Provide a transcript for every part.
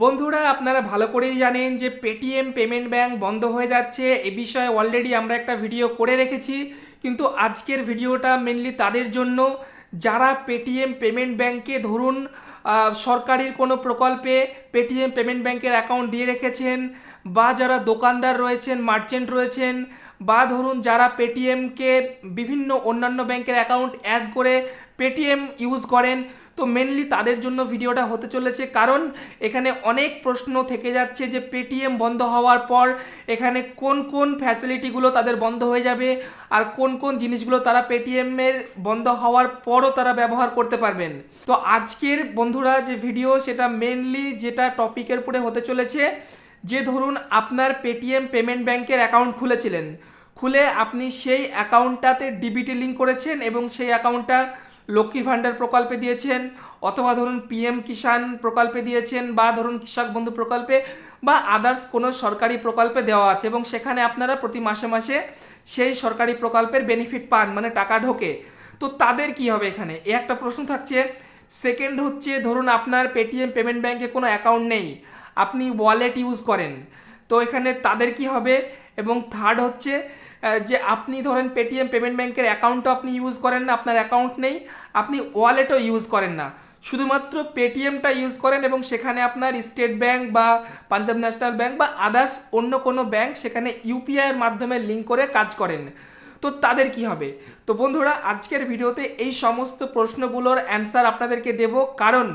বন্ধুরা, আপনারা ভালো করেই জানেন যে পেটিএম পেমেন্ট ব্যাংক বন্ধ হয়ে যাচ্ছে। এ বিষয়ে অলরেডি আমরা একটা ভিডিও করে রেখেছি। কিন্তু আজকের ভিডিওটা মেনলি তাদের জন্য। যারা পেটিএম পেমেন্ট ব্যাংকে ধরুন সরকারির কোনো প্রকল্পে পেটিএম পেমেন্ট ব্যাংকের অ্যাকাউন্ট দিয়ে রেখেছেন, বা যারা দোকানদার রয়েছেন মার্চেন্ট রয়েছেন, বা ধরুন যারা পেটিএমকে বিভিন্ন অন্যান্য ব্যাংকের অ্যাকাউন্ট অ্যাড করে পেটিএম ইউজ করেন তো মেনলি তাদের জন্য ভিডিওটা হতে চলেছে। কারণ এখানে অনেক প্রশ্ন থেকে যাচ্ছে যে পেটিএম বন্ধ হওয়ার পর এখানে কোন কোন ফ্যাসিলিটিগুলো তাদের বন্ধ হয়ে যাবে আর কোন কোন জিনিসগুলো তারা পেটিএমের বন্ধ হওয়ার পরও তারা ব্যবহার করতে পারবেন। তো আজকের বন্ধুরা যে ভিডিও সেটা মেনলি যেটা টপিকের উপরে হতে চলেছে, যে ধরুন আপনার পেটিএম পেমেন্ট ব্যাংকের অ্যাকাউন্ট খুলেছিলেন। খুলে আপনি সেই অ্যাকাউন্টটাতে ডিবিটি লিঙ্ক করেছেন এবং সেই অ্যাকাউন্টটা লক্ষ্মীর ভাণ্ডার প্রকল্পে দিয়েছেন, অথবা ধরুন পিএম কিষাণ প্রকল্পে দিয়েছেন, বা ধরুন কৃষক বন্ধু প্রকল্পে, বা আদার্স কোনো সরকারি প্রকল্পে দেওয়া আছে, এবং সেখানে আপনারা প্রতি মাসে মাসে সেই সরকারি প্রকল্পের বেনিফিট পান মানে টাকা ঢোকে। তো তাদের কি হবে এখানে? এ একটা প্রশ্ন থাকছে। সেকেন্ড হচ্ছে, ধরুন আপনার পেটিএম পেমেন্ট ব্যাংকে কোনো অ্যাকাউন্ট নেই, আপনি ওয়ালেট ইউজ করেন। তো এখানে তাদের কি হবে? এবং থার্ড হচ্ছে যে আপনি ধরেন পেটিএম পেমেন্ট ব্যাংকের অ্যাকাউন্টও আপনি ইউজ করেন না, আপনার অ্যাকাউন্ট নেই, আপনি ওয়ালেটও ইউজ করেন না। শুধুমাত্র পেটিএমটা ইউজ করেন এবং সেখানে আপনার স্টেট ব্যাংক বা পাঞ্জাব ন্যাশনাল ব্যাংক বা আদার্স অন্য কোনো ব্যাংক সেখানে ইউপিআইয়ের মাধ্যমে লিঙ্ক করে কাজ করেন। তো তাদের কি হবে? তো বন্ধুরা, আজকের ভিডিওতে এই সমস্ত প্রশ্নগুলোর অ্যান্সার আপনাদেরকে দেব। কারণ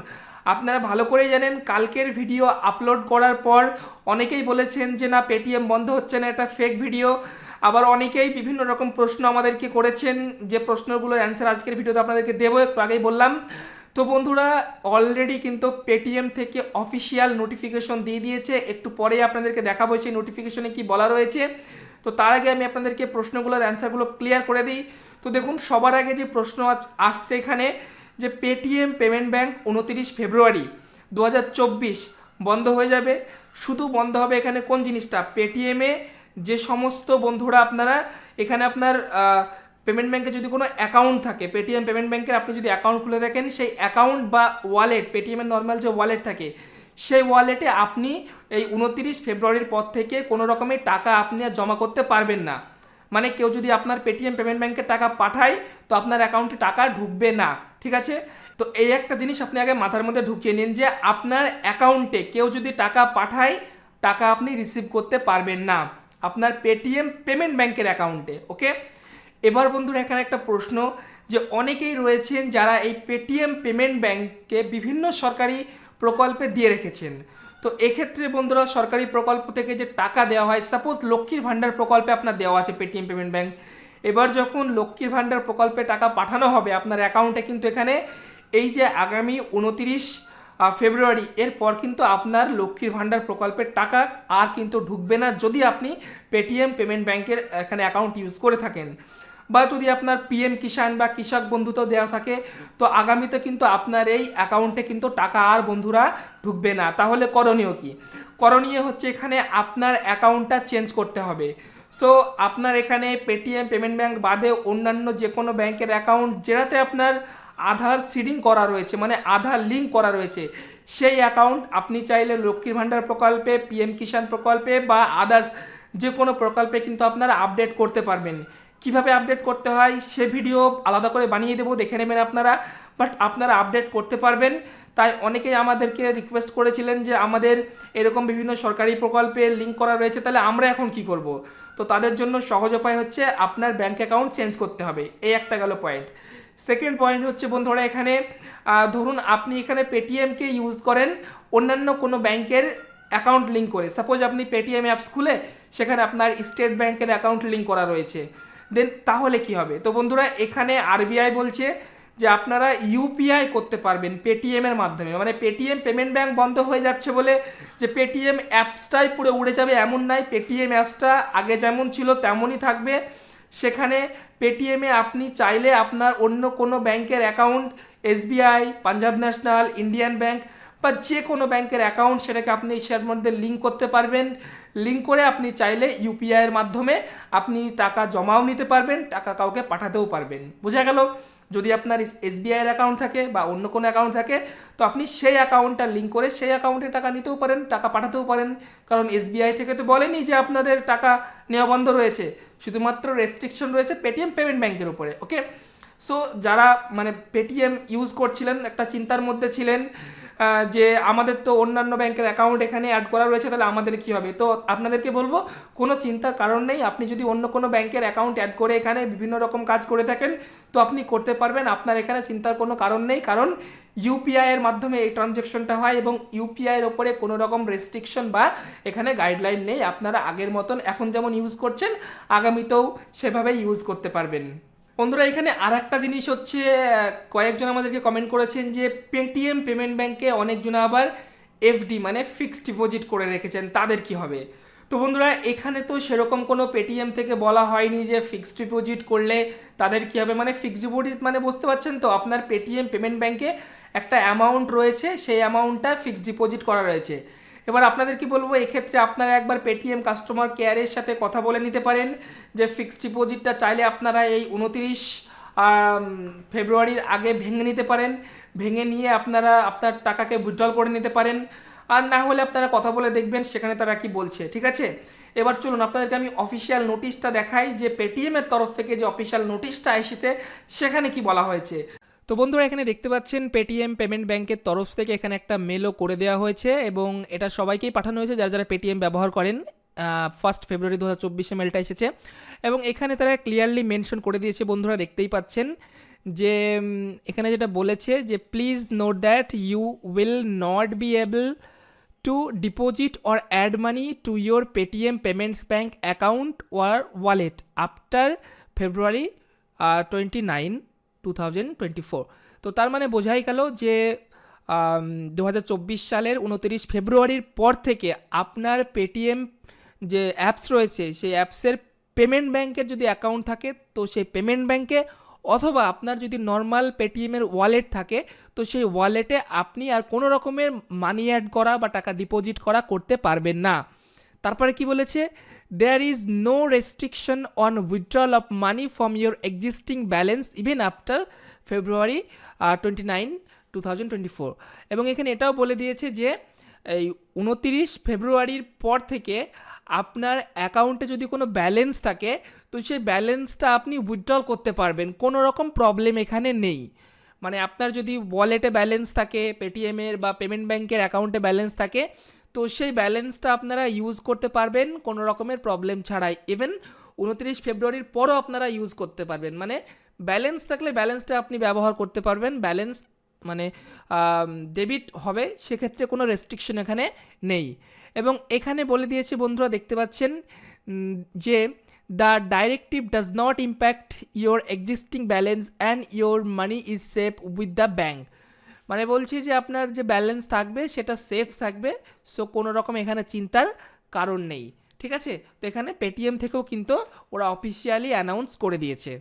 আপনারা ভালো করেই জানেন, কালকের ভিডিও আপলোড করার পর অনেকেই বলেছেন যে, না পেটিএম বন্ধ হচ্ছে না, এটা ফেক ভিডিও আবার অনেকেই বিভিন্ন রকম প্রশ্ন আমাদেরকে করেছেন, যে প্রশ্নগুলোর অ্যান্সার আজকের ভিডিওতে আপনাদেরকে দেবো, একটু আগেই বললাম। তো বন্ধুরা অলরেডি কিন্তু পেটিএম থেকে অফিসিয়াল নোটিফিকেশন দিয়ে দিয়েছে, একটু পরেই আপনাদেরকে দেখাবো, সেই নোটিফিকেশনে কি বলা রয়েছে। তো তার আগে আমি আপনাদেরকে প্রশ্নগুলোর অ্যান্সারগুলো ক্লিয়ার করে দিই। তো দেখুন, সবার আগে যে প্রশ্ন আসছে এখানে যে পেটিএম পেমেন্ট ব্যাংক উনতিরিশ ফেব্রুয়ারি দু হাজার চব্বিশ বন্ধ হয়ে যাবে। শুধু বন্ধ হবে এখানে কোন জিনিসটা? পেটিএমে যে সমস্ত বন্ধুরা আপনারা এখানে আপনার পেমেন্ট ব্যাংকে যদি কোনো অ্যাকাউন্ট থাকে, পেটিএম পেমেন্ট ব্যাংকের আপনি যদি অ্যাকাউন্ট খুলে থাকেন সেই অ্যাকাউন্ট বা ওয়ালেট পেটিএমের নর্মাল যে ওয়ালেট থাকে, সেই ওয়ালেটে আপনি এই উনতিরিশ ফেব্রুয়ারির পর থেকে কোনো রকমের টাকা আপনি আর জমা করতে পারবেন না। মানে কেউ যদি আপনার পেটিএম পেমেন্ট ব্যাংকে টাকা পাঠায়, তো আপনার অ্যাকাউন্টে টাকা ঢুকবে না। ঠিক আছে? তো এই একটা জিনিস আপনি আগে মাথার মধ্যে ঢুকিয়ে নিন যে আপনার অ্যাকাউন্টে কেউ যদি টাকা পাঠায়, টাকা আপনি রিসিভ করতে পারবেন না। আপনার পেটিএম পেমেন্ট ব্যাংকের অ্যাকাউন্টে, ওকে? এবার বন্ধুরা, এখানে একটা প্রশ্ন যে অনেকেই রয়েছেন যারা এই পেটিএম পেমেন্ট ব্যাংককে বিভিন্ন সরকারি প্রকল্পে দিয়ে রেখেছেন। তো এক্ষেত্রে বন্ধুরা, সরকারি প্রকল্প থেকে যে টাকা দেওয়া হয় সাপোজ লক্ষ্মীর ভাণ্ডার প্রকল্পে আপনার দেওয়া আছে পেটিএম পেমেন্ট ব্যাংক। এবার যখন লক্ষ্মীর ভাণ্ডার প্রকল্পে টাকা পাঠানো হবে, আপনার অ্যাকাউন্টে কিন্তু এখানে এই যে আগামী উনতিরিশ ফেব্রুয়ারি, এরপর কিন্তু আপনার লক্ষ্মীর ভাণ্ডার প্রকল্পের টাকা আর কিন্তু ঢুকবে না যদি আপনি পেটিএম পেমেন্ট ব্যাংকের এখানে অ্যাকাউন্ট ইউজ করে থাকেন। বা যদি আপনার পিএম কিষাণ বা কৃষক বন্ধুতেও দেওয়া থাকে, তো আগামীতে কিন্তু আপনার এই অ্যাকাউন্টে কিন্তু টাকা আর বন্ধুরা ঢুকবে না। তাহলে করণীয় কি? করণীয় হচ্ছে এখানে আপনার অ্যাকাউন্টটা চেঞ্জ করতে হবে। সো আপনার এখানে পেটিএম পেমেন্ট ব্যাঙ্ক বাদে অন্যান্য যে কোনো ব্যাংকের অ্যাকাউন্ট যেটাতে আপনার আধার সিডিং করা রয়েছে মানে আধার লিঙ্ক করা রয়েছে, সেই অ্যাকাউন্ট আপনি চাইলে লক্ষ্মীর ভাণ্ডার প্রকল্পে পিএম কিষাণ প্রকল্পে বা আদার্স যে কোনো প্রকল্পে কিন্তু আপনারা আপডেট করতে পারবেন। কীভাবে আপডেট করতে হয়, সে ভিডিও আলাদা করে বানিয়ে দেবো, দেখে নেবেন আপনারা। বাট আপনারা আপডেট করতে পারবেন। তাই অনেকেই আমাদেরকে রিকোয়েস্ট করেছিলেন যে আমাদের এরকম বিভিন্ন সরকারি প্রকল্পে লিঙ্ক করা রয়েছে, তাহলে আমরা এখন কি করব? তো তাদের জন্য সহজ উপায় হচ্ছে আপনার ব্যাঙ্ক অ্যাকাউন্ট চেঞ্জ করতে হবে। এই একটা গেল পয়েন্ট সেকেন্ড পয়েন্ট হচ্ছে বন্ধুরা এখানে ধরুন আপনি এখানে পেটিএমকে ইউজ করেন, অন্যান্য কোনো ব্যাংকের অ্যাকাউন্ট লিঙ্ক করে। সাপোজ আপনি পেটিএম অ্যাপস খুলে, সেখানে আপনার স্টেট ব্যাংকের অ্যাকাউন্ট লিঙ্ক করা রয়েছে। দেন তাহলে কি হবে? তো বন্ধুরা এখানে আরবিআই বলছে যে আপনারা ইউপিআই করতে পারবেন পেটিএমের মাধ্যমে। মানে পেটিএম পেমেন্ট ব্যাংক বন্ধ হয়ে যাচ্ছে বলে যে পেটিএম অ্যাপসটাই পুরো উড়ে যাবে এমন নাই। পেটিএম অ্যাপসটা আগে যেমন ছিল তেমনই থাকবে। সেখানে পেটিএমে আপনি চাইলে আপনার অন্য কোনো ব্যাংকের account, SBI, Punjab National, Indian Bank বা যে কোনো ব্যাংকের অ্যাকাউন্ট সেটাকে আপনি সেটার মধ্যে লিঙ্ক করতে পারবেন। লিঙ্ক করে আপনি চাইলে ইউপিআইয়ের মাধ্যমে আপনি টাকা জমাও নিতে পারবেন, টাকা কাউকে পাঠাতেও পারবেন। বোঝা গেল? যদি আপনার এসবিআইয়ের অ্যাকাউন্ট থাকে বা অন্য কোনো অ্যাকাউন্ট থাকে, তো আপনি সেই অ্যাকাউন্টটা লিঙ্ক করে সেই অ্যাকাউন্টে টাকা নিতেও পারেন, টাকা পাঠাতেও পারেন। কারণ এসবিআই থেকে তো বলেনি যে আপনাদের টাকা নেওয়া বন্ধ রয়েছে। শুধুমাত্র রেস্ট্রিকশন রয়েছে পেটিএম পেমেন্ট ব্যাংকের উপরে ওকে সো যারা মানে পেটিএম ইউজ করছিলেন, একটা চিন্তার মধ্যে ছিলেন যে আমাদের তো অন্যান্য ব্যাংকের অ্যাকাউন্ট এখানে অ্যাড করা রয়েছে, তাহলে আমাদের কি হবে? তো আপনাদেরকে বলব, কোনো চিন্তার কারণ নেই। আপনি যদি অন্য কোনো ব্যাংকের অ্যাকাউন্ট অ্যাড করে এখানে বিভিন্ন রকম কাজ করে থাকেন, তো আপনি করতে পারবেন। আপনার এখানে চিন্তার কোনো কারণ নেই, কারণ ইউপিআই এর মাধ্যমে এই ট্রানজ্যাকশনটা হয় এবং ইউপিআই এর ওপরে কোনো রকম রেস্ট্রিকশন বা এখানে গাইডলাইন নেই। আপনারা আগের মতন এখন যেমন ইউজ করছেন, আগামীতেও সেভাবেই ইউজ করতে পারবেন। বন্ধুরা, এখানে আর একটা জিনিস হচ্ছে কয়েকজন আমাদেরকে কমেন্ট করেছেন যে পেটিএম পেমেন্ট ব্যাংকে অনেকজন আবার এফডি মানে ফিক্সড ডিপোজিট করে রেখেছেন, তাদের কি হবে? তো বন্ধুরা, এখানে তো সেরকম কোনো পেটিএম থেকে বলা হয়নি যে ফিক্সড ডিপোজিট করলে তাদের কি হবে? মানে ফিক্সড ডিপোজিট মানে বুঝতে পারছেন তো, আপনার পেটিএম পেমেন্ট ব্যাংকে একটা অ্যামাউন্ট রয়েছে, সেই অ্যামাউন্টটা ফিক্সড ডিপোজিট করা রয়েছে। এবার আপনাদের কি বলব, এক্ষেত্রে আপনারা একবার পেটিএম কাস্টমার কেয়ারের সাথে কথা বলে নিতে পারেন যে ফিক্সড ডিপোজিটটা চাইলে আপনারা এই উনতিরিশ ফেব্রুয়ারির আগে ভেঙে নিতে পারেন। ভেঙে নিয়ে আপনারা আপনার টাকাকে উইথড্রল করে নিতে পারেন। আর না হলে আপনারা কথা বলে দেখবেন, সেখানে তারা কি বলছে, ঠিক আছে? এবার চলুন, আপনাদেরকে আমি অফিসিয়াল নোটিশটা দেখাই যে পেটিএমের তরফ থেকে যে অফিসিয়াল নোটিশটা এসেছে, সেখানে কি বলা হয়েছে? তো বন্ধুরা, এখানে দেখতে পাচ্ছেন পেটিএম পেমেন্ট ব্যাংকের তরফ থেকে এখানে একটা মেলও করে দেওয়া হয়েছে এবং এটা সবাইকেই পাঠানো হয়েছে যারা যারা পেটিএম ব্যবহার করেন। ফার্স্ট ফেব্রুয়ারি দু হাজার চব্বিশে মেলটা এসেছে এবং এখানে তারা ক্লিয়ারলি মেনশন করে দিয়েছে, বন্ধুরা দেখতেই পাচ্ছেন যে এখানে যেটা বলেছে যে please note that you will not be able to deposit or add money to your Paytm Payments Bank account or wallet after February twenty nine two তো তার মানে বোঝাই গেল যে দু হাজার চব্বিশ সালের উনতিরিশ ফেব্রুয়ারির পর থেকে আপনার পেটিএম যে অ্যাপস রয়েছে, সেই অ্যাপসের পেমেন্ট ব্যাংকের যদি অ্যাকাউন্ট থাকে, তো সেই পেমেন্ট ব্যাংকে অথবা আপনার যদি নর্মাল পেটিএমের ওয়ালেট থাকে, তো সেই ওয়ালেটে আপনি আর কোনো রকমের মানি অ্যাড করা বা টাকা ডিপোজিট করা করতে পারবেন না। তারপরে কি বলেছে? Restriction on withdrawal of money from your existing balance even after February twenty nine two thousand twenty four এবং এখানে এটাও বলে দিয়েছে যে, এই উনতিরিশ ফেব্রুয়ারির পর থেকে আপনার অ্যাকাউন্টে যদি কোনো ব্যালেন্স থাকে, তো সেই ব্যালেন্সটা আপনি উইথড্রল করতে পারবেন। কোনো রকম প্রবলেম এখানে নেই। মানে আপনার যদি ওয়ালেটে ব্যালেন্স থাকে পেটিএমের বা পেমেন্ট ব্যাংকের অ্যাকাউন্টে ব্যালেন্স থাকে তো সেই ব্যালেন্সটা আপনারা ইউজ করতে পারবেন, কোনো রকমের প্রবলেম ছাড়াই। ইভেন উনত্রিশ ফেব্রুয়ারির পরও আপনারা ইউজ করতে পারবেন। মানে ব্যালেন্স থাকলে ব্যালেন্সটা আপনি ব্যবহার করতে পারবেন। ব্যালেন্স মানে ডেবিট হবে, সেক্ষেত্রে কোনো রেস্ট্রিকশন এখানে নেই। এবং এখানে বলে দিয়েছে বন্ধুরা, দেখতে পাচ্ছেন যে the directive does not impact your existing balance and your money is safe with the bank মানে বলছি যে আপনার যে ব্যালেন্স থাকবে, সেটা সেফ থাকবে। সো কোনো রকম এখানে চিন্তার কারণ নেই। ঠিক আছে? তো এখানে পেটিএম থেকেও কিন্তু ওরা অফিসিয়ালি অ্যানাউন্স করে দিয়েছে।